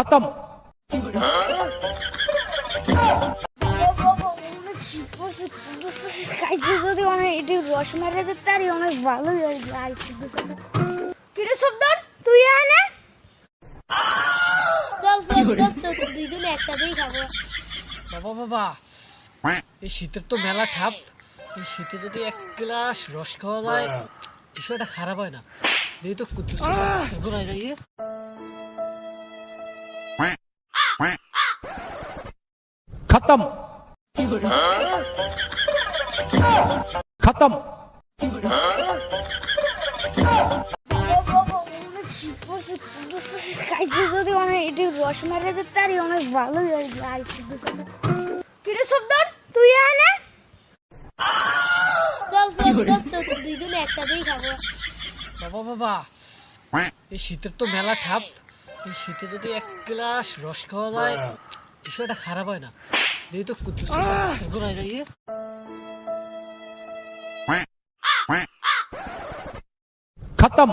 খতম। বাবা বাবা এই শীতের তো মেলা ঠাপ। এই শীতে যদি এক গ্লাস রস খাওয়া যায় বিষয়টা খারাপ হয় না। যেহেতু কুদ্দুস খতম খতম অনেক তুই একসাথেই বাবা বাবা। এই শীতের তো মেলা ঠাপ শীতে যদি এক গ্লাস রস খাওয়া যায় হ্যাঁ। বিষয়টা খারাপ হয় না। দিয়ে তো কুদ্দুস ঘোরা খতম।